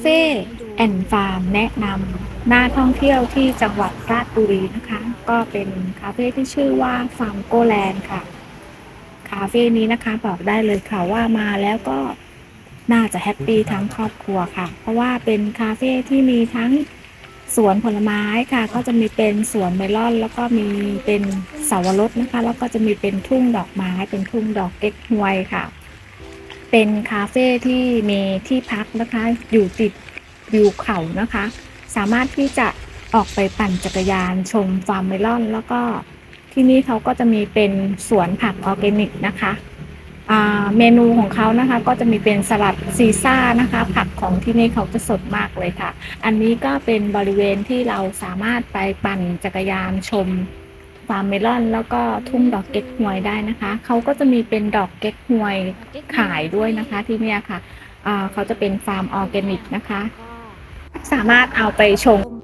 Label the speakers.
Speaker 1: เฟ่แอนฟาร์มแนะนำน่าท่องเที่ยวที่จังหวัดราชบุรีนะคะ ก็เป็นคาเฟ่ที่ชื่อว่าฟาร์มโกแลนด์ค่ะ คาเฟ่นี้นะคะบอกได้เลยค่ะว่ามาแล้วก็น่าจะแฮปปี้ทั้งครอบครัวค่ะ เพราะว่าเป็นคาเฟ่ที่มีทั้งสวนผลไม้ค่ะ ก็จะมีเป็นสวนเมลอน แล้วก็มีเป็นเสาวรสนะคะ แล้วก็จะมีเป็นทุ่งดอกไม้ เป็นทุ่งดอกเก๊กฮวยค่ะ เป็นคาเฟ่ที่มีที่พักนะคะอยู่ติดวิวเขานะคะ สามารถที่จะออกไปปั่นจักรยานชมฟาร์มเมลอน แล้วก็ที่นี่เขาก็จะมีเป็นสวนผักออร์แกนิกนะคะเมนูของเขานะคะก็จะมีเป็นสลัดซีซ่านะคะ ผักของที่นี่เขาจะสดมากเลยค่ะ อันนี้ก็เป็นบริเวณที่เราสามารถไปปั่นจักรยานชม ฟาร์มเมลอน แล้วก็ทุ่งดอกเก๊กฮวยได้นะคะ เขาก็จะมีเป็นดอกเก๊กฮวยขายด้วยนะคะที่เนี่ยค่ะเขาจะเป็นฟาร์มออร์แกนิกนะคะ สามารถเอาไปชง